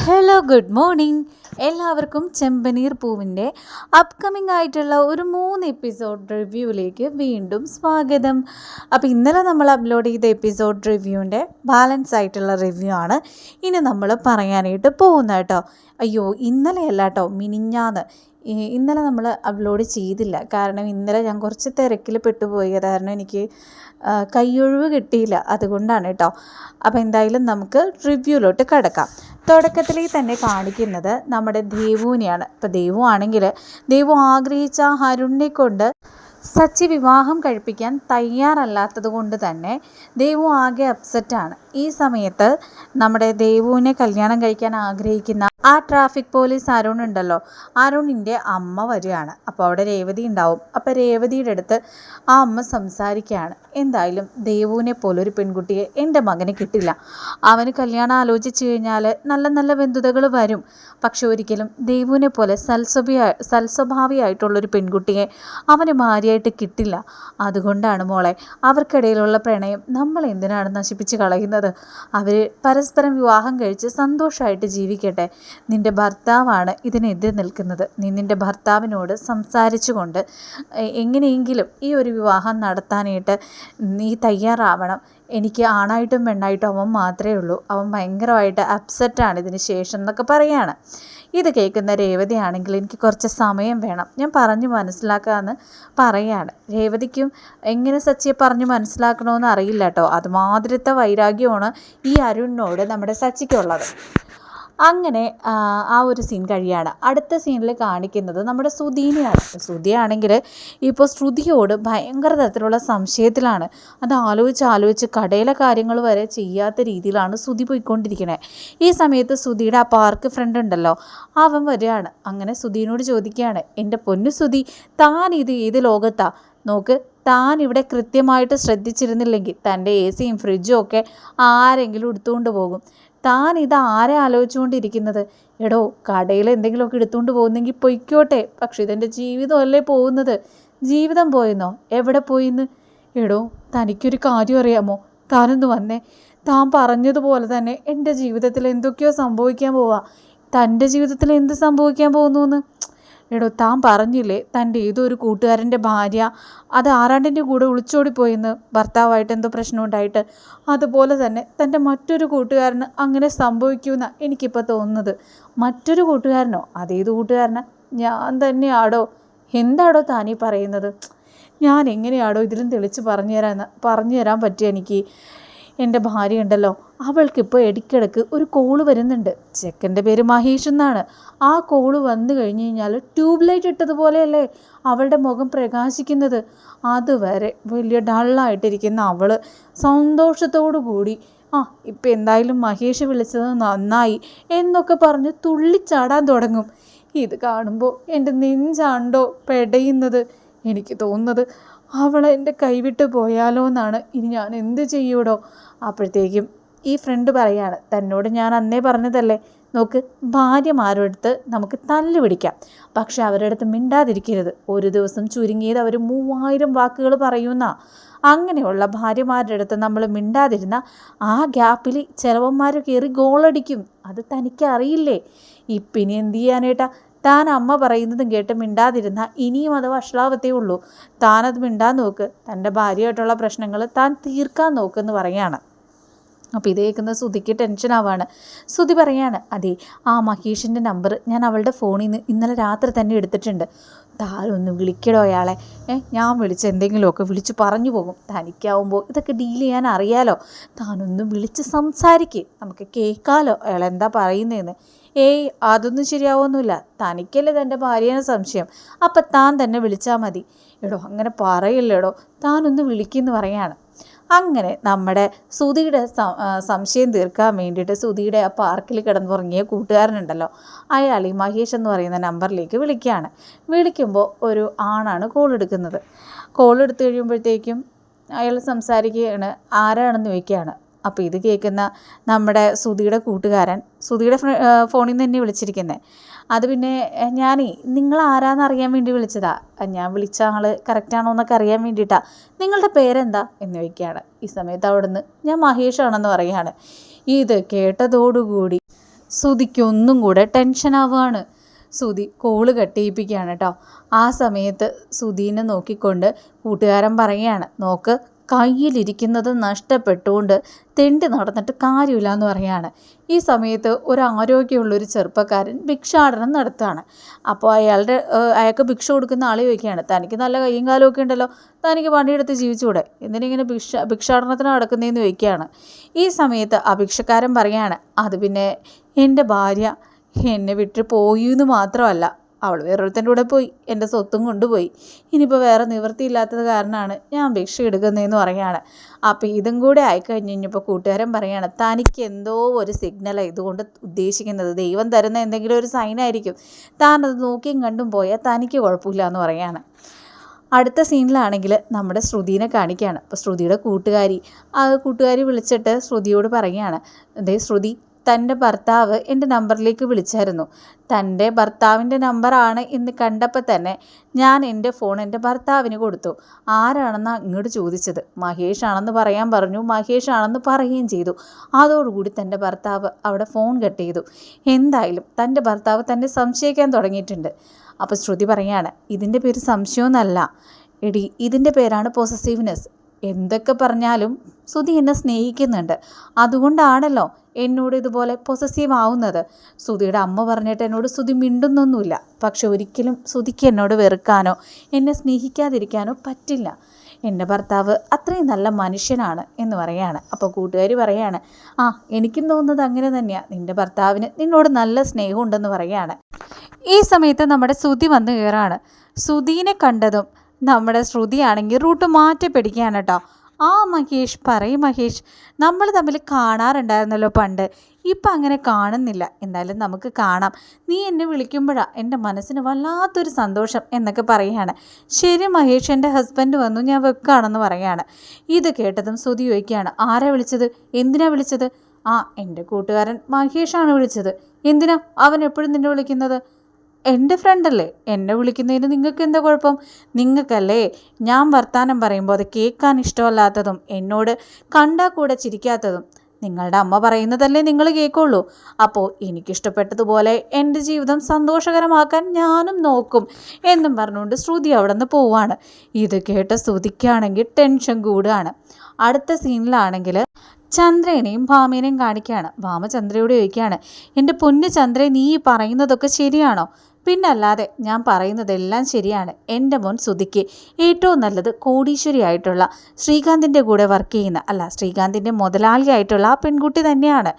Hello good morning എല്ലാവർക്കും ചെമ്പനീർ പൂവിന്റെ upcoming ആയിട്ടുള്ള ഒരു മൂന്ന് എപ്പിസോഡ് റിവ്യൂവിലേക്ക് വീണ്ടും സ്വാഗതം. അപ്പോൾ ഇന്നലെ നമ്മൾ അപ്ലോഡ് ചെയ്ത എപ്പിസോഡ് റിവ്യൂവിന്റെ ബാലൻസ് ആയിട്ടുള്ള റിവ്യൂ ആണ് ഇനി നമ്മൾ പറയാനായിട്ട് പോകുന്നത് കേട്ടോ. അയ്യോ ഇന്നലെയല്ല കേട്ടോ മിനിഞ്ഞാന്ന് ഇന്നലെ നമ്മൾ അപ്ലോഡ് ചെയ്തില്ല. കാരണം ഇന്നലെ ഞാൻ കുറച്ച് തിരക്കിൽ പെട്ടുപോയി. കാരണം എനിക്ക് കൈയൊഴിവ് കിട്ടിയില്ല. അതുകൊണ്ടാണ് കേട്ടോ. അപ്പോൾ എന്തായാലും നമുക്ക് റിവ്യൂലോട്ട് കിടക്കാം. തുടക്കത്തിൽ തന്നെ കാണിക്കുന്നത് നമ്മുടെ ദേവുവിനെയാണ്. ഇപ്പോൾ ദേവു ആണെങ്കിൽ ദേവു ആഗ്രഹിച്ച ഹരുണിനെ കൊണ്ട് സച്ചി വിവാഹം കഴിപ്പിക്കാൻ തയ്യാറല്ലാത്തത് കൊണ്ട് തന്നെ ദേവു ആകെ അപ്സെറ്റാണ് ഈ സമയത്ത് നമ്മുടെ ദേവുവിനെ കല്യാണം കഴിക്കാൻ ആഗ്രഹിക്കുന്ന ആ ട്രാഫിക് പോലീസ് അരുൺ ഉണ്ടല്ലോ. അരുണിന്റെ അമ്മ വരികയാണ്. അപ്പോൾ അവിടെ രേവതി ഉണ്ടാവും. അപ്പോൾ രേവതിയുടെ അടുത്ത് ആ അമ്മ സംസാരിക്കുകയാണ്. എന്തായാലും ദേവുവിനെ പോലൊരു പെൺകുട്ടിയെ എന്റെ മകന് കിട്ടില്ല. അവന് കല്യാണം ആലോചിച്ച് കഴിഞ്ഞാൽ നല്ല നല്ല ബന്ധുതകൾ വരും. പക്ഷെ ഒരിക്കലും ദേവുവിനെ പോലെ സൽസ്വഭിയ സൽസ്വഭാവിയായിട്ടുള്ളൊരു പെൺകുട്ടിയെ അവന് ഭാര്യയായിട്ട് കിട്ടില്ല. അതുകൊണ്ടാണ് മോളെ അവർക്കിടയിലുള്ള പ്രണയം നമ്മൾ എന്തിനാണ് നശിപ്പിച്ച് കളയുന്നത്? അവർ പരസ്പരം വിവാഹം കഴിച്ച് സന്തോഷമായിട്ട് ജീവിക്കട്ടെ. നിന്റെ ഭർത്താവാണ് ഇതിനെതിരെ നിൽക്കുന്നത്. നീ നിന്റെ ഭർത്താവിനോട് സംസാരിച്ചുകൊണ്ട് എങ്ങനെയെങ്കിലും ഈ ഒരു വിവാഹം നടത്താനായിട്ട് നീ തയ്യാറാവണം. എനിക്ക് ആണായിട്ടും പെണ്ണായിട്ടും അവൻ മാത്രമേ ഉള്ളൂ. അവൻ ഭയങ്കരമായിട്ട് അപ്സെറ്റാണ് ഇതിന് ശേഷം എന്നൊക്കെ പറയാണ്. ഇത് കേൾക്കുന്ന രേവതിയാണെങ്കിൽ എനിക്ക് കുറച്ച് സമയം വേണം. ഞാൻ പറഞ്ഞു മനസ്സിലാക്കാമെന്ന് പറയാണ്. രേവതിക്കും എങ്ങനെ സച്ചിയെ പറഞ്ഞു മനസ്സിലാക്കണമെന്ന് അറിയില്ല കേട്ടോ. അതുമാതിരത്തെ വൈരാഗ്യമാണ് ഈ അരുണിനോട് നമ്മുടെ സച്ചിക്കുള്ളത്. അങ്ങനെ ആ, ഒരു സീൻ കഴിയാണ്. അടുത്ത സീനിൽ കാണിക്കുന്നത് നമ്മുടെ സുധീനെയാണ്. സുധിയാണെങ്കിൽ ഇപ്പോൾ ശ്രുതിയോട് ഭയങ്കര തരത്തിലുള്ള സംശയത്തിലാണ്. അത് ആലോചിച്ച് ആലോചിച്ച് കടയിലെ കാര്യങ്ങൾ വരെ ചെയ്യാത്ത രീതിയിലാണ് സുധി പോയിക്കൊണ്ടിരിക്കുന്നത് ഈ സമയത്ത് സുധിയുടെ ആ പാർക്ക് ഫ്രണ്ട് ഉണ്ടല്ലോ അവൻ വരികയാണ്. അങ്ങനെ സുധീനോട് ചോദിക്കുകയാണ് എന്റെ പൊന്നു സുധി താൻ ഇത് ഏത് ലോകത്താ? നോക്ക് താൻ ഇവിടെ കൃത്യമായിട്ട് ശ്രദ്ധിച്ചിരുന്നില്ലെങ്കിൽ തന്റെ എ സിയും ഫ്രിഡ്ജും ഒക്കെ ആരെങ്കിലും എടുത്തുകൊണ്ട് പോകും. താൻ ഇത് ആരെ ആലോചിച്ചുകൊണ്ടിരിക്കുന്നത്? എടോ കടയിൽ എന്തെങ്കിലുമൊക്കെ എടുത്തുകൊണ്ട് പോകുന്നെങ്കിൽ പൊയ്ക്കോട്ടെ. പക്ഷെ ഇതെന്റെ ജീവിതമല്ലേ പോകുന്നത്? ജീവിതം പോയെന്നോ? എവിടെ പോയിന്ന്? എടോ തനിക്കൊരു കാര്യം അറിയാമോ? താനൊന്ന് വന്നേ. താൻ പറഞ്ഞതുപോലെ തന്നെ എന്റെ ജീവിതത്തിൽ എന്തൊക്കെയോ സംഭവിക്കാൻ പോവാ. തന്റെ ജീവിതത്തിൽ എന്ത് സംഭവിക്കാൻ പോകുന്നു എന്ന്? എടോ താൻ പറഞ്ഞില്ലേ തന്റെ ഏതോ ഒരു കൂട്ടുകാരന്റെ ഭാര്യ അത് ആറാണ്ടിന്റെ കൂടെ ഒളിച്ചോടിപ്പോയെന്ന് ഭർത്താവായിട്ട് എന്തോ പ്രശ്നം ഉണ്ടായിട്ട് അതുപോലെ തന്നെ തന്റെ മറ്റൊരു കൂട്ടുകാരന് അങ്ങനെ സംഭവിക്കുമെന്ന എനിക്കിപ്പോൾ തോന്നുന്നത്. മറ്റൊരു കൂട്ടുകാരനോ? അതേത് കൂട്ടുകാരനാ. ഞാൻ തന്നെയാടോ? എന്താടോ താനീ പറയുന്നത്? ഞാൻ എങ്ങനെയാടോ ഇതിലും തെളിച്ച് പറഞ്ഞു തരാമെന്ന് പറഞ്ഞു തരാൻ പറ്റിയ എനിക്ക്. എന്റെ ഭാര്യ ഉണ്ടല്ലോ അവൾക്കിപ്പോൾ ഇടയ്ക്കിടയ്ക്ക് ഒരു കോൾ വരുന്നുണ്ട്. ചെക്കന്റെ പേര് മഹേഷ് എന്നാണ്. ആ കോൾ വന്നു കഴിഞ്ഞ് കഴിഞ്ഞാൽ ട്യൂബ് ലൈറ്റ് ഇട്ടതുപോലെയല്ലേ അവളുടെ മുഖം പ്രകാശിക്കുന്നത്. അതുവരെ വലിയ ഡള്ളായിട്ടിരിക്കുന്ന അവൾ സന്തോഷത്തോടു കൂടി ആ ഇപ്പം എന്തായാലും മഹേഷ് വിളിച്ചത് നന്നായി എന്നൊക്കെ പറഞ്ഞ് തുള്ളിച്ചാടാൻ തുടങ്ങും. ഇത് കാണുമ്പോൾ എന്റെ നെഞ്ചാണ്ടോ പെടയുന്നത്. എനിക്ക് തോന്നുന്നത് അവളെ എന്റെ കൈവിട്ട് പോയാലോ എന്നാണ് ഇനി ഞാൻ എന്ത് ചെയ്യൂടോ? അപ്പോഴത്തേക്കും ഈ ഫ്രണ്ട് പറയാണ് തന്നോട് ഞാൻ അന്നേ പറഞ്ഞതല്ലേ? നോക്ക് ഭാര്യമാരുടെ നമുക്ക് തല്ല് പിടിക്കാം. പക്ഷെ അവരുടെ അടുത്ത് മിണ്ടാതിരിക്കരുത്. ഒരു ദിവസം ചുരുങ്ങിയത് അവർ മൂവായിരം വാക്കുകൾ പറയുന്ന. അങ്ങനെയുള്ള ഭാര്യമാരുടെ അടുത്ത് നമ്മൾ മിണ്ടാതിരുന്ന ആ ഗ്യാപ്പിൽ ചിലവന്മാർ കയറി ഗോളടിക്കും അത് തനിക്ക് അറിയില്ലേ? ഇപ്പം ഇനി എന്ത് ചെയ്യാനേട്ടാ? താൻ അമ്മ പറയുന്നതും കേട്ട് മിണ്ടാതിരുന്ന ഇനിയും അത് വഷളാവത്തേ ഉള്ളൂ. താനത് മിണ്ടാൻ നോക്ക്. തന്റെ ഭാര്യയായിട്ടുള്ള പ്രശ്നങ്ങൾ താൻ തീർക്കാൻ നോക്കെന്ന് പറയാണ്. അപ്പോൾ ഇത് കേൾക്കുന്ന ശ്രുതിക്ക് ടെൻഷൻ ആവാണ്. സുധി പറയാണ് അതെ ആ മഹേഷിന്റെ നമ്പർ ഞാൻ അവളുടെ ഫോണിൽ നിന്ന് ഇന്നലെ രാത്രി തന്നെ എടുത്തിട്ടുണ്ട്. താരൊന്ന് വിളിക്കടോ അയാളെ. ഏ ഞാൻ വിളിച്ച് എന്തെങ്കിലുമൊക്കെ വിളിച്ച് പറഞ്ഞു പോകും. തനിക്കാവുമ്പോൾ ഇതൊക്കെ ഡീൽ ചെയ്യാൻ അറിയാലോ. താനൊന്ന് വിളിച്ച് സംസാരിക്ക്. നമുക്ക് കേൾക്കാലോ. അയാൾ എന്താ പറയുന്നതെന്ന് ഏയ് അതൊന്നും ശരിയാവൊന്നുമില്ല. തനിക്കല്ലേ തന്റെ ഭാര്യയാണ് സംശയം. അപ്പം താൻ തന്നെ വിളിച്ചാൽ മതി. എടോ അങ്ങനെ പറയില്ലടോ. താനൊന്ന് വിളിക്കുമെന്ന് പറയാണ്. അങ്ങനെ നമ്മുടെ സുധിയുടെ സംശയം തീർക്കാൻ വേണ്ടിയിട്ട് സുധിയുടെ ആ പാർക്കിൽ കിടന്നുറങ്ങിയ കൂട്ടുകാരനുണ്ടല്ലോ. അയാൾ ഈ മഹേഷ് എന്ന് പറയുന്ന നമ്പറിലേക്ക് വിളിക്കുകയാണ്. വിളിക്കുമ്പോൾ ഒരു ആണാണ് കോൾ എടുക്കുന്നത്. കോൾ എടുത്തു കഴിയുമ്പോഴത്തേക്കും അയാൾ സംസാരിക്കുകയാണ് ആരാണെന്ന് ചോദിക്കുകയാണ്. അപ്പോൾ ഇത് കേൾക്കുന്ന നമ്മുടെ സുധിയുടെ കൂട്ടുകാരൻ. സുധിയുടെ ഫോണിൽ നിന്ന് തന്നെ വിളിച്ചിരിക്കുന്നത് അത് പിന്നെ ഞാനേ നിങ്ങൾ ആരാന്ന് അറിയാൻ വേണ്ടി വിളിച്ചതാ. ഞാൻ വിളിച്ച ആൾ കറക്റ്റാണോ എന്നൊക്കെ അറിയാൻ വേണ്ടിയിട്ടാ. നിങ്ങളുടെ പേരെന്താ? എന്ന് ചോദിക്കുകയാണ്. ഈ സമയത്ത് അവിടുന്ന് ഞാൻ മഹേഷാണെന്ന് പറയുകയാണ്. ഇത് കേട്ടതോടുകൂടി സുധിക്കൊന്നും കൂടെ ടെൻഷനാവുകയാണ് സുധി കോൾ കട്ടിയിപ്പിക്കുകയാണ് കേട്ടോ. ആ സമയത്ത് സുധീനെ നോക്കിക്കൊണ്ട് കൂട്ടുകാരൻ പറയുകയാണ്. നോക്ക് കയ്യിലിരിക്കുന്നത് നഷ്ടപ്പെട്ടുകൊണ്ട് തെണ്ടി നടന്നിട്ട് കാര്യമില്ല എന്ന് പറയാണ് ഈ സമയത്ത് ഒരു ആരോഗ്യമുള്ള ഒരു ചെറുപ്പക്കാരൻ ഭിക്ഷാടനം നടത്തുകയാണ്. അപ്പോൾ അയാളുടെ അയാൾക്ക് ഭിക്ഷ കൊടുക്കുന്ന ആളെ ചോദിക്കുകയാണ് തനിക്ക് നല്ല കയ്യും കാലമൊക്കെ ഉണ്ടല്ലോ തനിക്ക് പണിയെടുത്ത് ജീവിച്ചുകൂടെ? എന്തിനിങ്ങനെ ഭിക്ഷ ഭിക്ഷാടനത്തിന് നടക്കുന്നതെന്ന് ചോദിക്കുകയാണ്. ഈ സമയത്ത് ആ ഭിക്ഷക്കാരൻ പറയുകയാണ് അത് പിന്നെ എന്റെ ഭാര്യ എന്നെ വിട്ട് പോയി എന്ന് മാത്രമല്ല അവൾ വേറൊരുത്തന്റെ കൂടെ പോയി എന്റെ സ്വത്തും കൊണ്ടുപോയി. ഇനിയിപ്പോൾ വേറെ നിവൃത്തിയില്ലാത്തത് കാരണമാണ് ഞാൻ ഭിക്ഷ എടുക്കുന്നതെന്ന് പറയുകയാണ്. അപ്പോൾ ഇതും കൂടെ ആയിക്കഴിഞ്ഞ് കഴിഞ്ഞപ്പോൾ കൂട്ടുകാരൻ പറയുകയാണ് തനിക്ക് എന്തോ ഒരു സിഗ്നലാണ് ഇതുകൊണ്ട് ഉദ്ദേശിക്കുന്നത്. ദൈവം തരുന്ന എന്തെങ്കിലും ഒരു സൈനായിരിക്കും താൻ അത് നോക്കിയും കണ്ടും പോയാൽ തനിക്ക് കുഴപ്പമില്ല എന്ന് പറയുകയാണ്. അടുത്ത സീനിലാണെങ്കിൽ നമ്മുടെ ശ്രുതിനെ കാണിക്കുകയാണ്. അപ്പോൾ ശ്രുതിയുടെ കൂട്ടുകാരി ആ കൂട്ടുകാരി വിളിച്ചിട്ട് ശ്രുതിയോട് പറയുകയാണ് അതേ ശ്രുതി തന്റെ ഭർത്താവ് എന്റെ നമ്പറിലേക്ക് വിളിച്ചായിരുന്നു. തന്റെ ഭർത്താവിന്റെ നമ്പറാണ് എന്ന് കണ്ടപ്പോൾ തന്നെ ഞാൻ എന്റെ ഫോൺ എന്റെ ഭർത്താവിന് കൊടുത്തു. ആരാണെന്ന് ഇങ്ങോട്ട് ചോദിച്ചത്? മഹേഷ് ആണെന്ന് പറയാൻ പറഞ്ഞു. മഹേഷ് ആണെന്ന് പറയുകയും ചെയ്തു. അതോടുകൂടി തന്റെ ഭർത്താവ് അവിടെ ഫോൺ കട്ട് ചെയ്തു. എന്തായാലും തന്റെ ഭർത്താവ് തന്നെ സംശയിക്കാൻ തുടങ്ങിയിട്ടുണ്ട്. അപ്പോൾ ശ്രുതി പറയാണ് ഇതിന്റെ പേര് സംശയമൊന്നല്ല. എടി ഇതിന്റെ പേരാണ് പോസസീവ്നെസ് എന്തൊക്കെ പറഞ്ഞാലും ശ്രുതി എന്നെ സ്നേഹിക്കുന്നുണ്ട്. അതുകൊണ്ടാണല്ലോ എന്നോട് ഇതുപോലെ പൊസസീവ് ആവുന്നത്. സുധിയുടെ അമ്മ പറഞ്ഞിട്ട് എന്നോട് സുധി മിണ്ടുന്നൊന്നുമില്ല. പക്ഷെ ഒരിക്കലും സുധിക്ക് എന്നോട് വെറുക്കാനോ എന്നെ സ്നേഹിക്കാതിരിക്കാനോ പറ്റില്ല. എന്റെ ഭർത്താവ് അത്രയും നല്ല മനുഷ്യനാണ് എന്ന് പറയാണ്. അപ്പോൾ കൂട്ടുകാർ പറയാണ് ആ എനിക്കും തോന്നുന്നത് അങ്ങനെ തന്നെയാണ് നിന്റെ ഭർത്താവിന് നിന്നോട് നല്ല സ്നേഹമുണ്ടെന്ന് പറയാണ്. ഈ സമയത്ത് നമ്മുടെ സുധി വന്ന് കയറാണ്. സുധീനെ കണ്ടതും നമ്മുടെ ശ്രുതിയാണെങ്കിൽ റൂട്ട് മാറ്റി പിടിക്കുകയാണ് കേട്ടോ. ആ മഹേഷ് പറയും മഹേഷ് നമ്മൾ തമ്മിൽ കാണാറുണ്ടായിരുന്നല്ലോ പണ്ട്. ഇപ്പം അങ്ങനെ കാണുന്നില്ല. എന്തായാലും നമുക്ക് കാണാം. നീ എന്നെ വിളിക്കുമ്പോഴാണ് എന്റെ മനസ്സിന് വല്ലാത്തൊരു സന്തോഷം എന്നൊക്കെ പറയുകയാണ്. ശരി മഹേഷ് എന്റെ ഹസ്ബൻഡ് വന്നു ഞാൻ വെക്കാണെന്ന് പറയുകയാണ്. ഇത് കേട്ടതും ശ്രുതി ചോദിക്കുകയാണ് ആരാ വിളിച്ചത്? എന്തിനാ വിളിച്ചത്? ആ എന്റെ കൂട്ടുകാരൻ മഹേഷാണ് വിളിച്ചത്. എന്തിനാ? അവൻ എപ്പോഴും നിന്നെ വിളിക്കുന്നത്? എന്റെ ഫ്രണ്ടല്ലേ എന്നെ വിളിക്കുന്നതിന് നിങ്ങൾക്ക് എന്താ കുഴപ്പം? നിങ്ങൾക്കല്ലേ? ഞാൻ വർത്തമാനം പറയുമ്പോൾ അത് കേൾക്കാൻ ഇഷ്ടമല്ലാത്തതും എന്നോട് കണ്ടാൽ കൂടെ ചിരിക്കാത്തതും. നിങ്ങളുടെ അമ്മ പറയുന്നതല്ലേ നിങ്ങൾ കേൾക്കുള്ളൂ. അപ്പോൾ എനിക്കിഷ്ടപ്പെട്ടതുപോലെ എന്റെ ജീവിതം സന്തോഷകരമാക്കാൻ ഞാനും നോക്കും എന്നും പറഞ്ഞുകൊണ്ട് ശ്രുതി അവിടെ നിന്ന് പോവാണ്. ഇത് കേട്ട ശ്രുതിക്കാണെങ്കിൽ ടെൻഷൻ കൂടുകയാണ്. അടുത്ത സീനിലാണെങ്കിൽ ചന്ദ്രനെയും ഭാമേനെയും കാണിക്കുകയാണ്. ഭാമ ചന്ദ്രയോട് ചോദിക്കുകയാണ് എന്റെ പൊന്നു ചന്ദ്രൻ നീ പറയുന്നതൊക്കെ ശരിയാണോ? പിന്നല്ലാതെ ഞാൻ പറയുന്നതെല്ലാം ശരിയാണ്. എന്റെ മോൻ സുധിക്ക് ഏറ്റവും നല്ലത് കോടീശ്വരിയായിട്ടുള്ള ശ്രീകാന്തിന്റെ കൂടെ വർക്ക് ചെയ്യുന്ന അല്ല ശ്രീകാന്തിന്റെ മുതലാളിയായിട്ടുള്ള ആ പെൺകുട്ടി തന്നെയാണ്.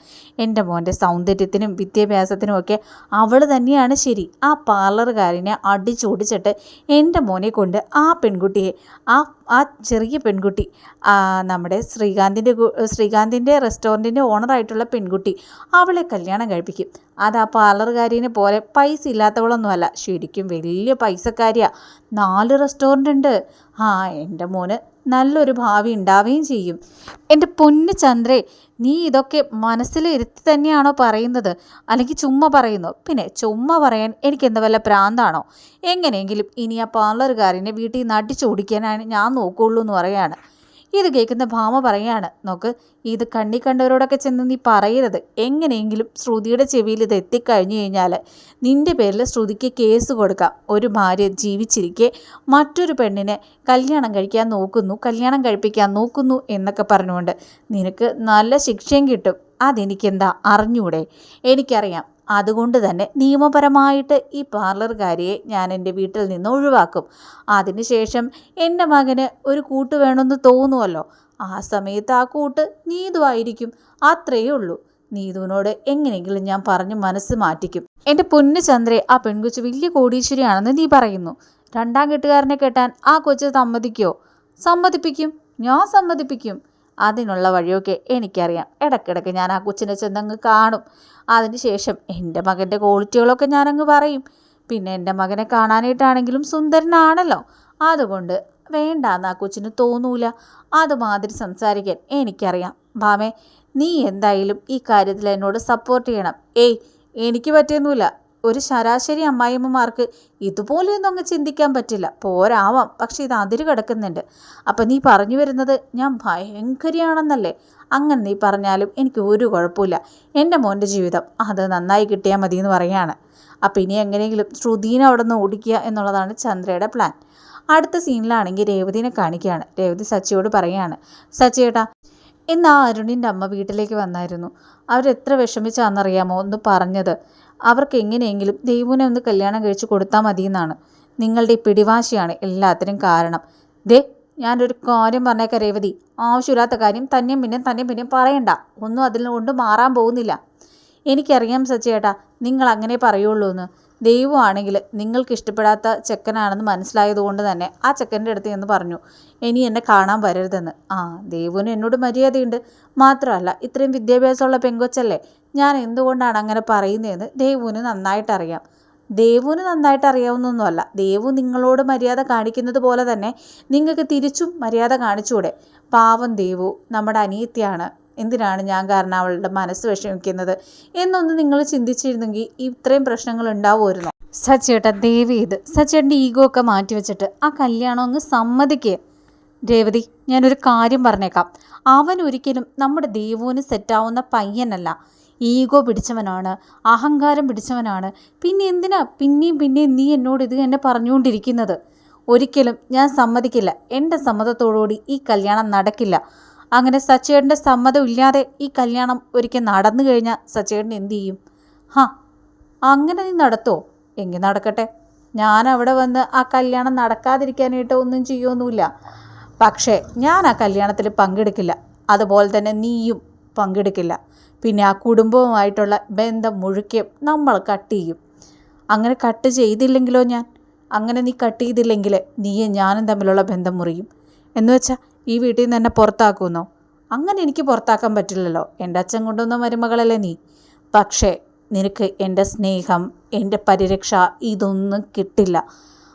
എന്റെ മോന്റെ സൗന്ദര്യത്തിനും വിദ്യാഭ്യാസത്തിനും ഒക്കെ അവൾ തന്നെയാണ് ശരി. ആ പാർലറുകാരനെ അടിച്ചോടിച്ചിട്ട് എന്റെ മോനെ കൊണ്ട് ആ പെൺകുട്ടിയെ ആ ആ ചെറിയ പെൺകുട്ടി നമ്മുടെ ശ്രീകാന്തിന്റെ ശ്രീകാന്തിന്റെ റെസ്റ്റോറന്റിന്റെ ഓണറായിട്ടുള്ള പെൺകുട്ടി അവളെ കല്യാണം കഴിപ്പിക്കും. അത് ആ പാർലറുകാരീനെ പോലെ പൈസ ഇല്ലാത്തവളൊന്നുമല്ല. ശരിക്കും വലിയ പൈസക്കാരിയാണ് നാല് റെസ്റ്റോറന്റ് ഉണ്ട് ആ എന്റെ മോന് നല്ലൊരു ഭാവി ഉണ്ടാവുകയും ചെയ്യും. എന്റെ പൊന്ന് ചന്ദ്രേ നീ ഇതൊക്കെ മനസ്സിലിരുത്തി തന്നെയാണോ പറയുന്നത്? അല്ലെങ്കിൽ ചുമ്മാ പറയുന്നു? പിന്നെ ചുമ്മാ പറയാൻ എനിക്ക് എന്താ വല്ല പ്രാന്താണോ? എങ്ങനെയെങ്കിലും ഇനി ആ പാർലറുകാരനെ വീട്ടിൽ നിന്ന് അടിച്ചോടിക്കാനാണ് ഞാൻ നോക്കുകയുള്ളൂ എന്ന് പറയാണ്. ഇത് കേൾക്കുന്ന ഭാമ പറയാണ് നോക്ക് ഇത് കണ്ണി കണ്ടവരോടൊക്കെ ചെന്ന് നീ പറയരുത്. എങ്ങനെയെങ്കിലും ശ്രുതിയുടെ ചെവിയിൽ ഇത് എത്തിക്കഴിഞ്ഞു കഴിഞ്ഞാൽ നിന്റെ പേരിൽ ശ്രുതിക്ക് കേസ് കൊടുക്കാം. ഒരു ഭാര്യ ജീവിച്ചിരിക്കെ മറ്റൊരു പെണ്ണിനെ കല്യാണം കഴിക്കാൻ നോക്കുന്നു കല്യാണം കഴിപ്പിക്കാൻ നോക്കുന്നു എന്നൊക്കെ പറഞ്ഞുകൊണ്ട് നിനക്ക് നല്ല ശിക്ഷയും കിട്ടും. അതെനിക്കെന്താ അറിഞ്ഞൂടെ? എനിക്കറിയാം. അതുകൊണ്ട് തന്നെ നിയമപരമായിട്ട് ഈ പാർലർകാരിയെ ഞാൻ എന്റെ വീട്ടിൽ നിന്ന് ഒഴിവാക്കും. അതിനുശേഷം എന്റെ മകന് ഒരു കൂട്ട് വേണമെന്ന് തോന്നുമല്ലോ ആ സമയത്ത് ആ കൂട്ട് നീതുവായിരിക്കും അത്രയേ ഉള്ളൂ. നീതുവിനോട് എങ്ങനെയെങ്കിലും ഞാൻ പറഞ്ഞ് മനസ്സ് മാറ്റിക്കും. എന്റെ പൊന്നു ചന്ദ്രെ ആ പെൺകൊച്ചു വലിയ കോടീശ്വരിയാണെന്ന് നീ പറയുന്നു. രണ്ടാം കെട്ടുകാരനെ കെട്ടാൻ ആ കൊച്ചു സമ്മതിക്കോ? സമ്മതിപ്പിക്കും. ഞാൻ സമ്മതിപ്പിക്കും. അതിനുള്ള വഴിയൊക്കെ എനിക്കറിയാം. ഇടയ്ക്കിടയ്ക്ക് ഞാൻ ആ കൊച്ചിനെ ചെന്നങ്ങ് കാണും. അതിനുശേഷം എന്റെ മകന്റെ ക്വാളിറ്റികളൊക്കെ ഞാനങ്ങ് പറയും. പിന്നെ എന്റെ മകനെ കാണാനായിട്ടാണെങ്കിലും സുന്ദരനാണല്ലോ. അതുകൊണ്ട് വേണ്ടാന്ന് ആ കൊച്ചിന് തോന്നൂല. അതുമാതിരി സംസാരിക്കാൻ എനിക്കറിയാം. ഭാമേ നീ എന്തായാലും ഈ കാര്യത്തിൽ എന്നോട് സപ്പോർട്ട് ചെയ്യണം. ഏയ് എനിക്ക് പറ്റിയൊന്നുമില്ല. ഒരു ശരാശരി അമ്മായിയമ്മമാർക്ക് ഇതുപോലെയൊന്നും അങ്ങ് ചിന്തിക്കാൻ പറ്റില്ല. പോരാവാം. പക്ഷെ ഇത് അതിര് കിടക്കുന്നുണ്ട്. അപ്പം നീ പറഞ്ഞു വരുന്നത് ഞാൻ ഭയങ്കരിയാണെന്നല്ലേ? അങ്ങനെ നീ പറഞ്ഞാലും എനിക്ക് ഒരു കുഴപ്പമില്ല. എന്റെ മോന്റെ ജീവിതം അത് നന്നായി കിട്ടിയാൽ മതി എന്ന് പറയാണ് അപ്പം ഇനി എങ്ങനെയെങ്കിലും ശ്രുതീനെ അവിടെ നിന്ന് ഓടിക്കുക എന്നുള്ളതാണ് ചന്ദ്രയുടെ പ്ലാൻ അടുത്ത സീനിലാണെങ്കിൽ രേവതിനെ കാണിക്കുകയാണ്. രേവതി സച്ചിയോട് പറയുകയാണ്. സച്ചിയേട്ടാ ഇന്ന് ആ അരുണിന്റെ അമ്മ വീട്ടിലേക്ക് വന്നായിരുന്നു. അവരെത്ര വിഷമിച്ചാണെന്നറിയാമോ? ഒന്ന് പറഞ്ഞത്. അവർക്ക് എങ്ങനെയെങ്കിലും ദൈവനെ ഒന്ന് കല്യാണം കഴിച്ച് കൊടുത്താൽ മതി എന്നാണ് നിങ്ങളുടെ ഈ പിടിവാശിയാണ് എല്ലാത്തിനും കാരണം. ദേ ഞാനൊരു കാര്യം പറഞ്ഞേക്ക രേവതി. ആവശ്യമില്ലാത്ത കാര്യം തന്നെയും പിന്നെയും തന്നെയും പിന്നെയും പറയണ്ട. ഒന്നും അതിൽ കൊണ്ട് മാറാൻ പോകുന്നില്ല. എനിക്കറിയാം സച്ചേട്ടാ നിങ്ങൾ അങ്ങനെ പറയുള്ളൂ എന്ന്. ദൈവമാണെങ്കിൽ നിങ്ങൾക്ക് ഇഷ്ടപ്പെടാത്ത ചെക്കനാണെന്ന് മനസ്സിലായതുകൊണ്ട് തന്നെ ആ ചെക്കന്റെ അടുത്ത് എന്ന് പറഞ്ഞു ഇനി എന്നെ കാണാൻ വരരുതെന്ന്. ആ ദൈവന് എന്നോട് മര്യാദയുണ്ട്. മാത്രമല്ല ഇത്രയും വിദ്യാഭ്യാസമുള്ള പെങ്കൊച്ചല്ലേ? ഞാൻ എന്തുകൊണ്ടാണ് അങ്ങനെ പറയുന്നതെന്ന് ദേവുവിന് നന്നായിട്ടറിയാം. ദേവുവിന് നന്നായിട്ട് അറിയാവുന്നൊന്നുമല്ല ദേവു നിങ്ങളോട് മര്യാദ കാണിക്കുന്നത് പോലെ തന്നെ നിങ്ങൾക്ക് തിരിച്ചും മര്യാദ കാണിച്ചുകൂടെ? പാവം ദേവു നമ്മുടെ അനിയത്തിയാണ്. എന്തിനാണ് ഞാൻ കാരണം അവളുടെ മനസ്സ് വിഷമിക്കുന്നത്? എന്നൊന്ന് നിങ്ങൾ ചിന്തിച്ചിരുന്നെങ്കിൽ ഇത്രയും പ്രശ്നങ്ങൾ ഉണ്ടാവുമായിരുന്നു? സച്ചേട്ടാ ദേവി ഇത്. സച്ചേട്ടന്റെ ഈഗോ ഒക്കെ മാറ്റിവെച്ചിട്ട് ആ കല്യാണം അങ്ങ് സമ്മതിക്കുക രേവതി ഞാനൊരു കാര്യം പറഞ്ഞേക്കാം. അവൻ ഒരിക്കലും നമ്മുടെ ദേവുവിന് സെറ്റാവുന്ന പയ്യനല്ല. ഈഗോ പിടിച്ചവനാണ് അഹങ്കാരം പിടിച്ചവനാണ്. പിന്നെ എന്തിനാ പിന്നെയും പിന്നെയും നീ എന്നോട് ഇത് എന്നെ പറഞ്ഞുകൊണ്ടിരിക്കുന്നത്? ഒരിക്കലും ഞാൻ സമ്മതിക്കില്ല. എന്റെ സമ്മതത്തോടുകൂടി ഈ കല്യാണം നടക്കില്ല. അങ്ങനെ സച്ചേട്ടന്റെ സമ്മതം ഇല്ലാതെ ഈ കല്യാണം ഒരിക്കൽ നടന്നു കഴിഞ്ഞാൽ സച്ചേട്ടൻ എന്തു ചെയ്യും? ഹാ അങ്ങനെ നീ നടത്തോ? എങ്കിൽ നടക്കട്ടെ. ഞാൻ അവിടെ വന്ന് ആ കല്യാണം നടക്കാതിരിക്കാനായിട്ട് ഒന്നും ചെയ്യൊന്നുമില്ല പക്ഷേ ഞാൻ ആ കല്യാണത്തിൽ പങ്കെടുക്കില്ല. അതുപോലെ തന്നെ നീയും പങ്കെടുക്കില്ല. പിന്നെ ആ കുടുംബവുമായിട്ടുള്ള ബന്ധം മുഴുക്കിയും നമ്മൾ കട്ട് ചെയ്യും. അങ്ങനെ കട്ട് ചെയ്തില്ലെങ്കിലോ ഞാൻ? അങ്ങനെ നീ കട്ട് ചെയ്തില്ലെങ്കിൽ നീയും ഞാനും തമ്മിലുള്ള ബന്ധം മുറിയും. എന്ന് വെച്ചാൽ ഈ വീട്ടിൽ നിന്ന് എന്നെ പുറത്താക്കുമെന്നോ അങ്ങനെ എനിക്ക് പുറത്താക്കാൻ പറ്റില്ലല്ലോ. എന്റെ അച്ഛൻ കൊണ്ടുവന്ന മരുമകളല്ലേ നീ? പക്ഷേ നിനക്ക് എന്റെ സ്നേഹം എന്റെ പരിരക്ഷ ഇതൊന്നും കിട്ടില്ല.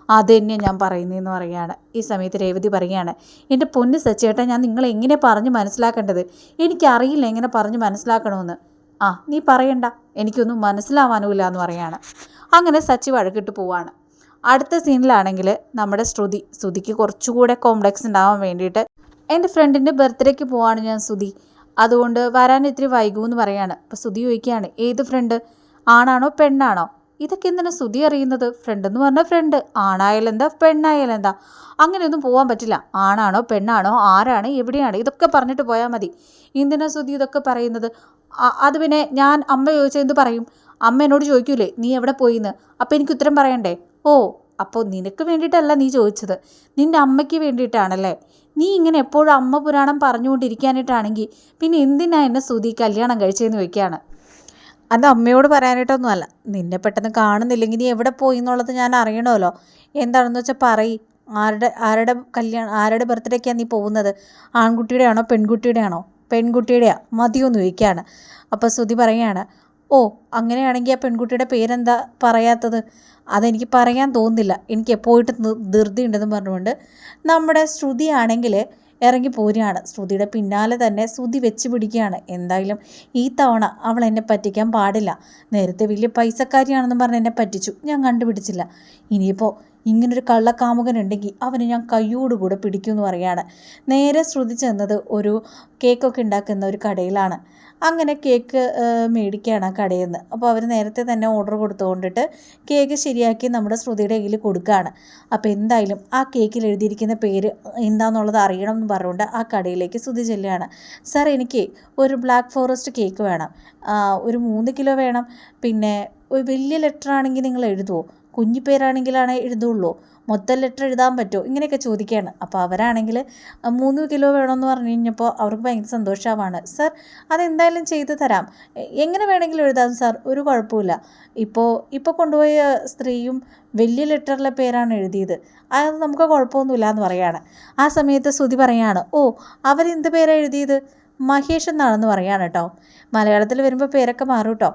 അത് തന്നെ ഞാൻ പറയുന്നതെന്ന് പറയുകയാണ് ഈ സമയത്ത് രേവതി പറയുകയാണ് എന്റെ പൊന്ന് സച്ചേട്ടാ ഞാൻ നിങ്ങളെ എങ്ങനെ പറഞ്ഞ് മനസ്സിലാക്കേണ്ടത്? എനിക്കറിയില്ല എങ്ങനെ പറഞ്ഞ് മനസ്സിലാക്കണമെന്ന്. ആ നീ പറയണ്ട. എനിക്കൊന്നും മനസ്സിലാവാനുമില്ല എന്ന് പറയാണ്. അങ്ങനെ സച്ചി വഴക്കിട്ട് പോവാണ്. അടുത്ത സീനിലാണെങ്കിൽ നമ്മുടെ ശ്രുതി ശ്രുതിക്ക് കുറച്ചുകൂടെ കോംപ്ലക്സ് ഉണ്ടാവാൻ വേണ്ടിയിട്ട് എന്റെ ഫ്രണ്ടിന്റെ ബർത്ത്ഡേക്ക് പോവാണ് ഞാൻ ശ്രുതി. അതുകൊണ്ട് വരാൻ ഇത്തിരി വൈകുമെന്ന് പറയാണ്. അപ്പോൾ ശ്രുതി ചോദിക്കുകയാണ് ഏത് ഫ്രണ്ട്? ആണാണോ പെണ്ണാണോ? ഇതൊക്കെ എന്തിനാ സ്തുതി അറിയുന്നത്? ഫ്രണ്ട് എന്ന് പറഞ്ഞാൽ ഫ്രണ്ട് ആണായാലും എന്താ പെണ്ണായാലും എന്താ? അങ്ങനെയൊന്നും പോകാൻ പറ്റില്ല. ആണാണോ പെണ്ണാണോ ആരാണ് എവിടെയാണ്? ഇതൊക്കെ പറഞ്ഞിട്ട് പോയാൽ മതി. എന്തിനാ സ്തുതി ഇതൊക്കെ പറയുന്നത്? അത് പിന്നെ ഞാൻ അമ്മ ചോദിച്ചാൽ എന്ത് പറയും? അമ്മ എന്നോട് ചോദിക്കൂലേ നീ എവിടെ പോയിന്ന്? അപ്പോൾ എനിക്ക് ഉത്തരം പറയണ്ടേ? ഓ അപ്പോൾ നിനക്ക് വേണ്ടിയിട്ടല്ല നീ ചോദിച്ചത്. നിന്റെ അമ്മയ്ക്ക് വേണ്ടിയിട്ടാണല്ലേ? നീ ഇങ്ങനെ എപ്പോഴും അമ്മ പുരാണം പറഞ്ഞുകൊണ്ടിരിക്കാനായിട്ടാണെങ്കിൽ പിന്നെ എന്തിനാ എന്നെ സ്തുതി കല്യാണം കഴിച്ചതെന്ന് ചോദിക്കുകയാണ് അത് അമ്മയോട് പറയാനായിട്ടൊന്നുമല്ല. നിന്നെ പെട്ടെന്ന് കാണുന്നില്ലെങ്കിൽ നീ എവിടെ പോയി എന്നുള്ളത് ഞാൻ അറിയണമല്ലോ. എന്താണെന്ന് വെച്ചാൽ പറയ്. ആരുടെ ആരുടെ കല്യാണം ആരുടെ ബർത്ത്ഡേക്കാണ് നീ പോകുന്നത്? ആൺകുട്ടിയുടെ ആണോ പെൺകുട്ടിയുടെ ആണോ പെൺകുട്ടിയുടെയാ? മതിയൊന്ന് ചോദിക്കുകയാണ്. അപ്പോൾ ശ്രുതി പറയുകയാണ് ഓ അങ്ങനെയാണെങ്കിൽ ആ പെൺകുട്ടിയുടെ പേരെന്താ പറയാത്തത്? അതെനിക്ക് പറയാൻ തോന്നുന്നില്ല. എനിക്ക് എപ്പോയിട്ട് ധൃതി ഉണ്ടെന്ന് പറഞ്ഞുകൊണ്ട് നമ്മുടെ ശ്രുതി ആണെങ്കിൽ ഇറങ്ങി പോരുകയാണ്. ശ്രുതിയുടെ പിന്നാലെ തന്നെ ശ്രുതി വെച്ച് പിടിക്കുകയാണ്. എന്തായാലും ഈ തവണ അവൾ എന്നെ പറ്റിക്കാൻ പാടില്ല. നേരത്തെ വലിയ പൈസക്കാരിയാണെന്നും പറഞ്ഞ് എന്നെ പറ്റിച്ചു. ഞാൻ കണ്ടുപിടിച്ചില്ല. ഇനിയിപ്പോൾ ഇങ്ങനൊരു കള്ളക്കാമുകൻ ഉണ്ടെങ്കിൽ അവനെ ഞാൻ കയ്യോടുകൂടെ പിടിക്കുമെന്ന് പറയാണ് നേരെ ശ്രുതി ചെന്നത് ഒരു കേക്കൊക്കെ ഉണ്ടാക്കുന്ന ഒരു കടയിലാണ്. അങ്ങനെ കേക്ക് മേടിക്കുകയാണ് ആ കടയിൽ നിന്ന്. അപ്പോൾ അവർ നേരത്തെ തന്നെ ഓർഡർ കൊടുത്തുകൊണ്ടിട്ട് കേക്ക് ശരിയാക്കി നമ്മുടെ ശ്രുതിയുടെ കയ്യിൽ കൊടുക്കുകയാണ്. അപ്പോൾ എന്തായാലും ആ കേക്കിൽ എഴുതിയിരിക്കുന്ന പേര് എന്താണെന്നുള്ളത് അറിയണം എന്ന് പറഞ്ഞുകൊണ്ട് ആ കടയിലേക്ക് ശ്രുതി ചെല്ലുകയാണ്. സാർ എനിക്ക് ഒരു ബ്ലാക്ക് ഫോറസ്റ്റ് കേക്ക് വേണം. ഒരു മൂന്ന് കിലോ വേണം. പിന്നെ ഒരു വലിയ ലെറ്റർ ആണെങ്കിൽ നിങ്ങൾ എഴുതുമോ കുഞ്ഞു പേരാണെങ്കിലാണ് എഴുതുള്ളൂ. മൊത്തം ലെറ്റർ എഴുതാൻ പറ്റുമോ ഇങ്ങനെയൊക്കെ ചോദിക്കുകയാണ്. അപ്പോൾ അവരാണെങ്കിൽ "ആ, മൂന്ന് കിലോ വേണമെന്ന് പറഞ്ഞു കഴിഞ്ഞപ്പോൾ അവർക്ക് ഭയങ്കര സന്തോഷമാണ്. സർ അതെന്തായാലും ചെയ്തു തരാം. എങ്ങനെ വേണമെങ്കിലും എഴുതാം സർ? ഒരു കുഴപ്പമില്ല. ഇപ്പോൾ ഇപ്പോൾ കൊണ്ടുപോയ സ്ത്രീയും വലിയ ലെറ്ററിലെ പേരാണ് എഴുതിയത്. അത് നമുക്ക് കുഴപ്പമൊന്നുമില്ല എന്ന് പറയാണ് ആ സമയത്ത് ശ്രുതി പറയാണ് ഓ അവരെന്ത് പേരാണ് എഴുതിയത്? മഹേഷ് എന്നാണെന്ന് പറയാണ് കേട്ടോ. മലയാളത്തിൽ വരുമ്പോൾ പേരൊക്കെ മാറും കേട്ടോ.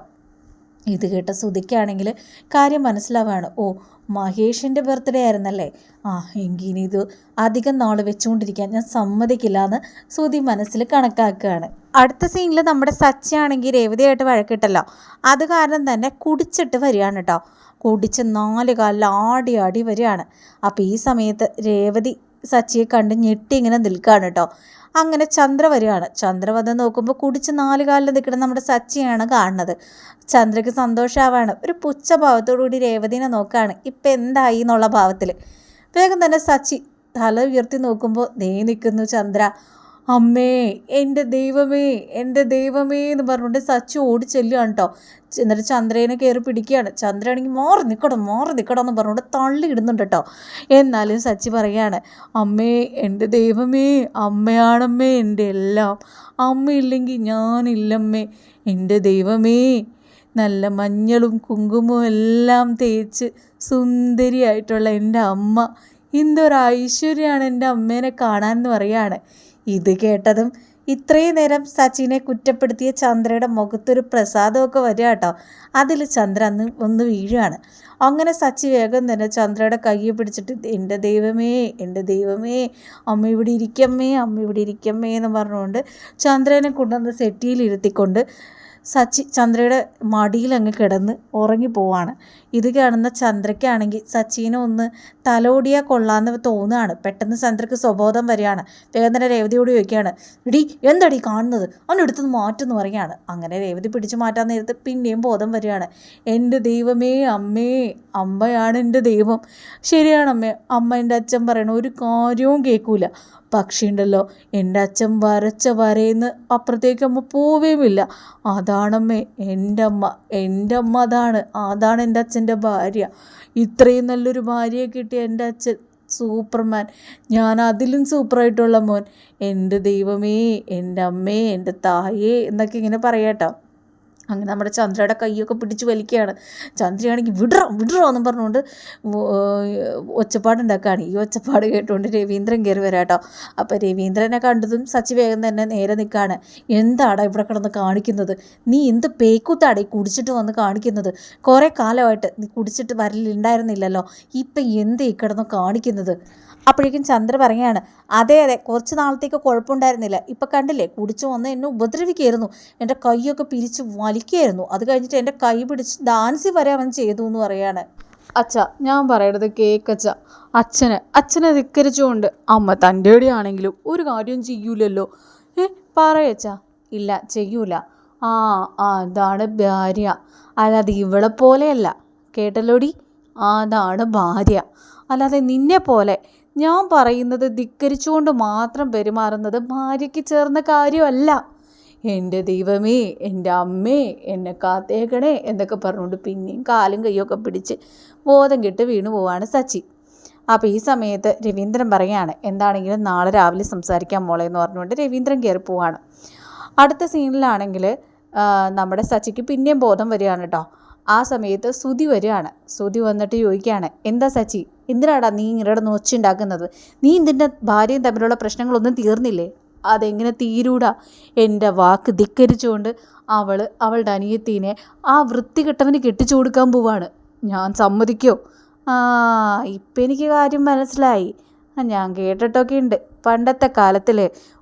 ഇത് കേട്ട സുധിക്കാണെങ്കിൽ കാര്യം മനസ്സിലാവാണ്. ഓ മഹേഷിന്റെ ബർത്ത്ഡേ ആയിരുന്നല്ലേ? ആ എങ്കിൽ ഇത് അധികം നാൾ വെച്ചുകൊണ്ടിരിക്കാൻ ഞാൻ സമ്മതിക്കില്ല എന്ന് സുധി മനസ്സിൽ കണക്കാക്കുകയാണ്. അടുത്ത സീനിൽ നമ്മുടെ സച്ചയാണെങ്കിൽ രേവതിയായിട്ട് വഴക്കിട്ടല്ലോ. അത് കാരണം തന്നെ കുടിച്ചിട്ട് വരികയാണ് കേട്ടോ കുടിച്ച് നാല് കാലിൽ ആടി ആടി വരികയാണ്. അപ്പോൾ ഈ സമയത്ത് രേവതി സച്ചിയെ കണ്ട് ഞെട്ടി ഇങ്ങനെ നിൽക്കുകയാണ് കേട്ടോ അങ്ങനെ ചന്ദ്ര വരികയാണ്. ചന്ദ്ര വന്ന് നോക്കുമ്പോൾ കുടിച്ച് നാല് കാലിൽ നിൽക്കുന്ന നമ്മുടെ സച്ചിയാണ് കാണുന്നത്. ചന്ദ്രയ്ക്ക് സന്തോഷമാവാണ് ഒരു പുച്ഛഭാവത്തോടുകൂടി രേവതിനെ നോക്കുകയാണ്. ഇപ്പം എന്തായി എന്നുള്ള ഭാവത്തിൽ വേഗം തന്നെ സച്ചി തല ഉയർത്തി നോക്കുമ്പോൾ നീ നിൽക്കുന്നു ചന്ദ്ര. അമ്മേ എന്റെ ദൈവമേ എന്റെ ദൈവമേ എന്ന് പറഞ്ഞുകൊണ്ട് സച്ചു ഓടി ചെല്ലുകയാണ് കേട്ടോ എന്നിട്ട് ചന്ദ്രനെ കയറി പിടിക്കുകയാണ്. ചന്ദ്രയാണെങ്കിൽ മാറി നിൽക്കണം മാറി നിൽക്കണം എന്ന് പറഞ്ഞുകൊണ്ട് തള്ളി ഇടുന്നുണ്ട് കേട്ടോ എന്നാലും സച്ചി പറയുകയാണ് അമ്മേ എന്റെ ദൈവമേ അമ്മയാണമ്മേ എന്റെ എല്ലാം. അമ്മയില്ലെങ്കിൽ ഞാനില്ലമ്മേ. എന്റെ ദൈവമേ. നല്ല മഞ്ഞളും കുങ്കുമവും എല്ലാം തേച്ച് സുന്ദരിയായിട്ടുള്ള എന്റെ അമ്മ. എന്തൊരു ഐശ്വര്യമാണ് എന്റെ അമ്മേനെ കാണാൻ എന്ന് പറയാണ് ഇത് കേട്ടതും ഇത്രയും നേരം സച്ചിനെ കുറ്റപ്പെടുത്തിയ ചന്ദ്രയുടെ മുഖത്തൊരു പ്രസാദമൊക്കെ വരിക കേട്ടോ. അതിൽ ചന്ദ്ര അന്ന് ഒന്ന് വീഴുകയാണ്. അങ്ങനെ സച്ചി വേഗം തന്നെ ചന്ദ്രയുടെ കൈ പിടിച്ചിട്ട് എന്റെ ദൈവമേ എന്റെ ദൈവമേ അമ്മ ഇവിടെ ഇരിക്കമ്മേ അമ്മ ഇവിടെ ഇരിക്കമ്മേ എന്ന് പറഞ്ഞുകൊണ്ട് ചന്ദ്രനെ കൊണ്ടുവന്ന് സെറ്റിയിൽ സച്ചി ചന്ദ്രയുടെ മടിയിൽ അങ്ങ് കിടന്ന് ഉറങ്ങി പോവാണ്. ഇത് കാണുന്ന ചന്ദ്രയ്ക്കാണെങ്കിൽ സച്ചിനെ ഒന്ന് തലോടിയാൽ കൊള്ളാമെന്ന് തോന്നുകയാണ്. പെട്ടെന്ന് ചന്ദ്രക്ക് സ്വബോധം വരികയാണ്. വേഗം തന്നെ രേവതിയോട് ചോദിക്കുകയാണ് ഇടി എന്താടി കാണുന്നത്? അവനെടുത്തത് മാറ്റെന്ന് പറയുകയാണ്. അങ്ങനെ രേവതി പിടിച്ചു മാറ്റാൻ നേരത്ത് പിന്നെയും ബോധം വരികയാണ്. എന്റെ ദൈവമേ അമ്മേ അമ്മയാണ് എന്റെ ദൈവം. ശരിയാണ് അമ്മേ അമ്മ എന്റെ അച്ഛൻ പറയണ ഒരു കാര്യവും കേൾക്കൂല. പക്ഷിയുണ്ടല്ലോ എന്റെ അച്ഛൻ വരച്ച വരയെന്ന് അപ്പുറത്തേക്ക് അമ്മ പോവുകയുമില്ല അതാണമ്മേ എന്റെ അമ്മ എന്റെ അമ്മ അതാണ് അതാണ് എന്റെ അച്ഛന്റെ ഭാര്യ. ഇത്രയും നല്ലൊരു ഭാര്യയെ കിട്ടിയ എന്റെ അച്ഛൻ സൂപ്പർമാൻ. ഞാൻ അതിലും സൂപ്പറായിട്ടുള്ള മോൻ. എന്റെ ദൈവമേ എന്റെ അമ്മേ എന്റെ തായേ എന്നൊക്കെ ഇങ്ങനെ പറയാട്ടോ അങ്ങനെ നമ്മുടെ ചന്ദ്രയുടെ കൈയൊക്കെ പിടിച്ച് വലിക്കുകയാണ്. ചന്ദ്രയാണെങ്കിൽ വിടറോ വിടറോ എന്നും പറഞ്ഞുകൊണ്ട് ഒച്ചപ്പാടുണ്ടാക്കുകയാണ്. ഈ ഒച്ചപ്പാട് കേട്ടുകൊണ്ട് രവീന്ദ്രൻ കയറി വരാട്ടോ അപ്പോൾ രവീന്ദ്രനെ കണ്ടതും സച്ചി വേഗം തന്നെ നേരെ നിൽക്കുകയാണ്. എന്താടാ ഇവിടെ കിടന്ന് കാണിക്കുന്നത്? നീ എന്ത് പേക്കൂത്താടെ കുടിച്ചിട്ട് വന്ന് കാണിക്കുന്നത്? കുറേ കാലമായിട്ട് നീ കുടിച്ചിട്ട് വരലുണ്ടായിരുന്നില്ലല്ലോ ഇപ്പം എന്ത് ഈ കിടന്ന് കാണിക്കുന്നത്? അപ്പോഴേക്കും ചന്ദ്ര പറയുകയാണ് അതെ അതെ കുറച്ച് നാളത്തേക്ക് കുഴപ്പമുണ്ടായിരുന്നില്ല. ഇപ്പം കണ്ടില്ലേ കുടിച്ചു വന്ന് എന്നെ ഉപദ്രവിക്കായിരുന്നു എന്റെ കൈയൊക്കെ പിരിച്ച് വലിക്കുകയായിരുന്നു. അത് കഴിഞ്ഞിട്ട് എന്റെ കൈ പിടിച്ച് ഡാൻസ് വരെ അവൻ ചെയ്തു എന്ന് പറയാണ് അച്ഛ ഞാൻ പറയണത് കേക്കച്ച അച്ഛന് അച്ഛനെ ധിക്കരിച്ചുകൊണ്ട് അമ്മ തന്റെ ആണെങ്കിലും ഒരു കാര്യം ചെയ്യൂലല്ലോ. ഏ പറയച്ച ഇല്ല ചെയ്യൂല. ആ ആ അതാണ് ഭാര്യ. അല്ലാതെ ഇവളെ പോലെയല്ല. കേട്ടല്ലോടി? ആ അതാണ് ഭാര്യ. അല്ലാതെ നിന്നെ പോലെ ഞാൻ പറയുന്നത് ധിക്കരിച്ചുകൊണ്ട് മാത്രം പെരുമാറുന്നത് ഭാര്യയ്ക്ക് ചേർന്ന കാര്യമല്ല. എന്റെ ദൈവമേ എന്റെ അമ്മേ എന്നെ കാത്തേക്കണേ എന്നൊക്കെ പറഞ്ഞുകൊണ്ട് പിന്നെയും കാലും കൈയൊക്കെ പിടിച്ച് ബോധം കെട്ട് വീണു പോവാണ് സച്ചി. അപ്പോൾ ഈ സമയത്ത് രവീന്ദ്രൻ പറയാണ് എന്താണെങ്കിലും നാളെ രാവിലെ സംസാരിക്കാൻ മോളെ എന്ന് പറഞ്ഞുകൊണ്ട് രവീന്ദ്രൻ കയറി പോവാണ്. അടുത്ത സീനിലാണെങ്കിൽ നമ്മുടെ സച്ചിക്ക് പിന്നെയും ബോധം വരികയാണ് കേട്ടോ ആ സമയത്ത് സുതി വരികയാണ്. സുതി വന്നിട്ട് ചോദിക്കുകയാണ് എന്താ സച്ചി? എന്തിനാടാ നീ ഇങ്ങനെ നോച്ചുണ്ടാക്കുന്നത്? നീ ഇതിന്റെ ഭാര്യയും തമ്മിലുള്ള പ്രശ്നങ്ങളൊന്നും തീർന്നില്ലേ? അതെങ്ങനെ തീരൂടാ? എന്റെ വാക്ക് ധിക്കരിച്ചുകൊണ്ട് അവൾ അവളുടെ അനിയത്തീനെ ആ വൃത്തികെട്ടവന് കെട്ടിച്ചു കൊടുക്കാൻ പോവാണ്. ഞാൻ സമ്മതിക്കോ? ആ ഇപ്പം എനിക്ക് കാര്യം മനസ്സിലായി. ഞാൻ കേട്ടിട്ടൊക്കെ ഉണ്ട് പണ്ടത്തെ കാലത്തിൽ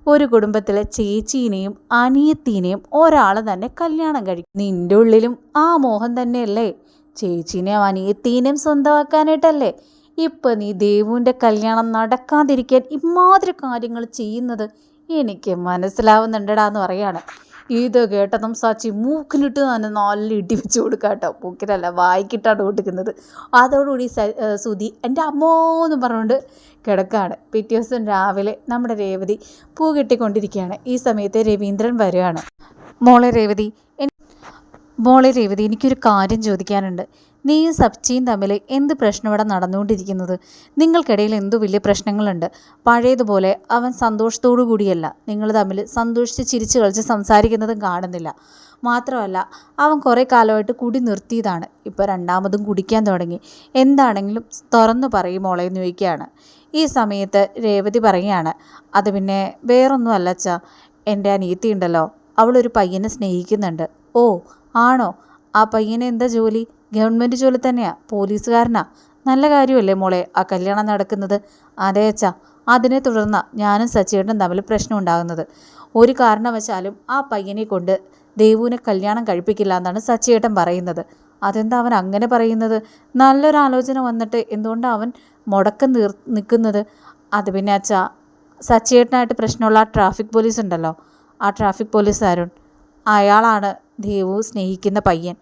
ഒരു കുടുംബത്തിലെ ചേച്ചീനെയും അനിയത്തീനെയും ഒരാൾ തന്നെ കല്യാണം കഴിക്കും നിന്റെ ഉള്ളിലും ആ മോഹം തന്നെയല്ലേ. ചേച്ചീനെയും അനിയത്തീനെയും സ്വന്തമാക്കാനായിട്ടല്ലേ. ഇപ്പം നീ ദേവുവിന്റെ കല്യാണം നടക്കാതിരിക്കാൻ ഇമാതിരി കാര്യങ്ങൾ ചെയ്യുന്നത്. എനിക്ക് മനസ്സിലാവുന്നുണ്ടടാ എന്ന് പറയാണ്. ഇത് കേട്ടതും സാച്ചി മൂക്കിലിട്ട് തന്നെ നല്ല ഇടി വെച്ച് കൊടുക്കുക കേട്ടോ മൂക്കിലല്ല വായിക്കിട്ടാണ് കൊടുക്കുന്നത്. അതോടുകൂടി സുധി എന്റെ അമ്മോ എന്ന് പറഞ്ഞുകൊണ്ട് കിടക്കുകയാണ് പിറ്റേ ദിവസം രാവിലെ നമ്മുടെ രേവതി പൂ കെട്ടിക്കൊണ്ടിരിക്കുകയാണ്. ഈ സമയത്ത് രവീന്ദ്രൻ വരികയാണ് മോളെ രേവതി മോളെ രേവതി എനിക്കൊരു കാര്യം ചോദിക്കാനുണ്ട്. നീയും സബ്ചിയും തമ്മിൽ എന്ത് പ്രശ്നം ഇവിടെ നടന്നുകൊണ്ടിരിക്കുന്നത്? നിങ്ങൾക്കിടയിൽ എന്തു വലിയ പ്രശ്നങ്ങളുണ്ട്. പഴയതുപോലെ അവൻ സന്തോഷത്തോടു കൂടിയല്ല. നിങ്ങൾ തമ്മിൽ സന്തോഷിച്ച് ചിരിച്ചു കളിച്ച് സംസാരിക്കുന്നതും കാണുന്നില്ല. മാത്രമല്ല അവൻ കുറേ കാലമായിട്ട് കുടി നിർത്തിയതാണ്. ഇപ്പോൾ രണ്ടാമതും കുടിക്കാൻ തുടങ്ങി. എന്താണെങ്കിലും തുറന്നു പറയും മോളെ എന്ന് ചോദിക്കുകയാണ്. ഈ സമയത്ത് രേവതി പറയുകയാണ് അത് പിന്നെ വേറൊന്നും അല്ലച്ചാ എന്റെ അനിയത്തി ഉണ്ടല്ലോ അവളൊരു പയ്യനെ സ്നേഹിക്കുന്നുണ്ട്. ഓ ആണോ? ആ പയ്യന് എന്താ ജോലി? ഗവൺമെന്റ് ജോലി തന്നെയാ. പോലീസുകാരനാ. നല്ല കാര്യമല്ലേ മോളെ? ആ കല്യാണം നടക്കുന്നത്. അതെ അച്ഛാ. അതിനെ തുടർന്ന് ഞാനും സച്ചിയേട്ടനും തമ്മിൽ പ്രശ്നം ഉണ്ടാകുന്നത്. ഒരു കാരണവശാലും ആ പയ്യനെ കൊണ്ട് ദേവുവിനെ കല്യാണം കഴിപ്പിക്കില്ല എന്നാണ് സച്ചിയേട്ടൻ പറയുന്നത്. അതെന്താ അവൻ അങ്ങനെ പറയുന്നത്? നല്ലൊരു ആലോചന വന്നിട്ട് എന്തുകൊണ്ടാണ് അവൻ മുടക്കം നീർ നിൽക്കുന്നത്? അത് പിന്നെ അച്ഛാ സച്ചിയേട്ടനായിട്ട് പ്രശ്നമുള്ള ആ ട്രാഫിക് പോലീസ് ഉണ്ടല്ലോ ആ ട്രാഫിക് പോലീസ് അരുൺ അയാളാണ് ദേവു സ്നേഹിക്കുന്ന പയ്യൻ.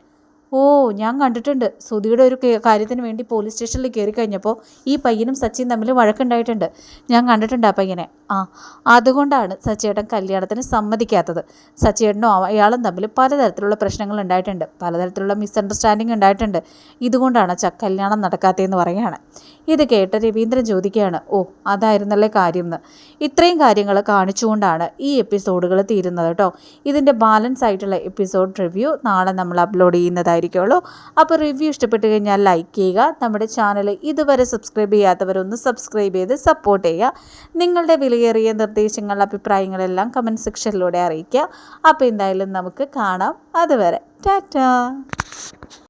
ഓ ഞാൻ കണ്ടിട്ടുണ്ട്. സുധിയുടെ ഒരു കാര്യത്തിന് വേണ്ടി പോലീസ് സ്റ്റേഷനിൽ കയറി കഴിഞ്ഞപ്പോൾ ഈ പയ്യനും സച്ചിയും തമ്മിൽ വഴക്കുണ്ടായിട്ടുണ്ട്. ഞാൻ കണ്ടിട്ടുണ്ട് ആ പയ്യനെ. ആ അതുകൊണ്ടാണ് സച്ചിയേട്ടൻ കല്യാണത്തിന് സമ്മതിക്കാത്തത്. സച്ചിയേട്ടനും അയാളും തമ്മിൽ പലതരത്തിലുള്ള പ്രശ്നങ്ങൾ ഉണ്ടായിട്ടുണ്ട്. പലതരത്തിലുള്ള മിസ്അണ്ടർസ്റ്റാൻഡിങ് ഉണ്ടായിട്ടുണ്ട്. ഇതുകൊണ്ടാണ് ച കല്യാണം നടക്കാത്തതെന്ന് പറയുകയാണ്. ഇത് കേട്ട് രവീന്ദ്രൻ ചോദിക്കുകയാണ് ഓ അതായിരുന്നല്ലേ കാര്യം എന്ന് ഇത്രയും കാര്യങ്ങൾ കാണിച്ചുകൊണ്ടാണ് ഈ എപ്പിസോഡുകൾ തീരുന്നത് കേട്ടോ ഇതിന്റെ ബാലൻസ് ആയിട്ടുള്ള എപ്പിസോഡ് റിവ്യൂ നാളെ നമ്മൾ അപ്ലോഡ് ചെയ്യുന്നതായിരിക്കുമല്ലോ അപ്പോൾ റിവ്യൂ ഇഷ്ടപ്പെട്ട് കഴിഞ്ഞാൽ ലൈക്ക് ചെയ്യുക. നമ്മുടെ ചാനൽ ഇതുവരെ സബ്സ്ക്രൈബ് ചെയ്യാത്തവരൊന്ന് സബ്സ്ക്രൈബ് ചെയ്ത് സപ്പോർട്ട് ചെയ്യുക. നിങ്ങളുടെ വിലയേറിയ നിർദ്ദേശങ്ങൾ അഭിപ്രായങ്ങളെല്ലാം കമന്റ് സെക്ഷനിലൂടെ അറിയിക്കുക. അപ്പോൾ എന്തായാലും നമുക്ക് കാണാം. അതുവരെ ടാറ്റാ!